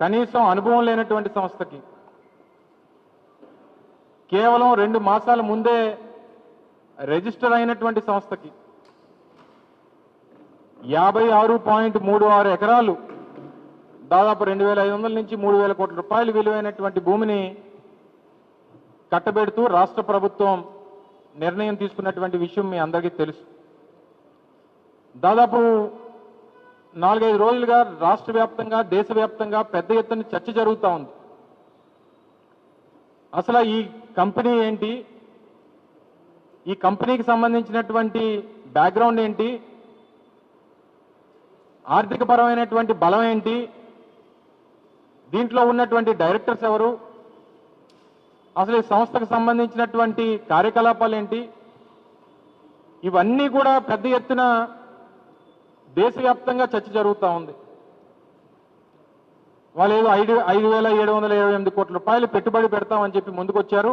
కనీసం అనుభవం లేనటువంటి సంస్థకి. కేవలం రెండు మాసాల ముందే రిజిస్టర్ అయినటువంటి సంస్థకి. యాభై ఆరు పాయింట్ మూడు ఆరు ఎకరాలు దాదాపు రెండు వేల ఐదు వందల నుంచి మూడు వేల కోట్ల రూపాయలు విలువైనటువంటి భూమిని కట్టబెడుతూ రాష్ట్ర ప్రభుత్వం నిర్ణయం తీసుకున్నటువంటి విషయం మీ అందరికీ తెలుసు. దాదాపు నాలుగైదు రోజులుగా రాష్ట్ర వ్యాప్తంగా దేశవ్యాప్తంగా పెద్ద ఎత్తున చర్చ జరుగుతూ ఉంది. అసలు ఈ కంపెనీ ఏంటి? ఈ కంపెనీకి సంబంధించినటువంటి బ్యాక్గ్రౌండ్ ఏంటి? ఆర్థిక పరమైనటువంటి బలం ఏంటి? దీంట్లో ఉన్నటువంటి డైరెక్టర్స్ ఎవరు? అసలు ఈ సంస్థకు సంబంధించినటువంటి కార్యకలాపాలు ఏంటి? ఇవన్నీ కూడా పెద్ద ఎత్తున దేశవ్యాప్తంగా చర్చ జరుగుతూ ఉంది. వాళ్ళు ఏదో ఐదు ఐదు వేల ఏడు వందల ఇరవై ఎనిమిది కోట్ల రూపాయలు పెట్టుబడి పెడతామని చెప్పి ముందుకొచ్చారు.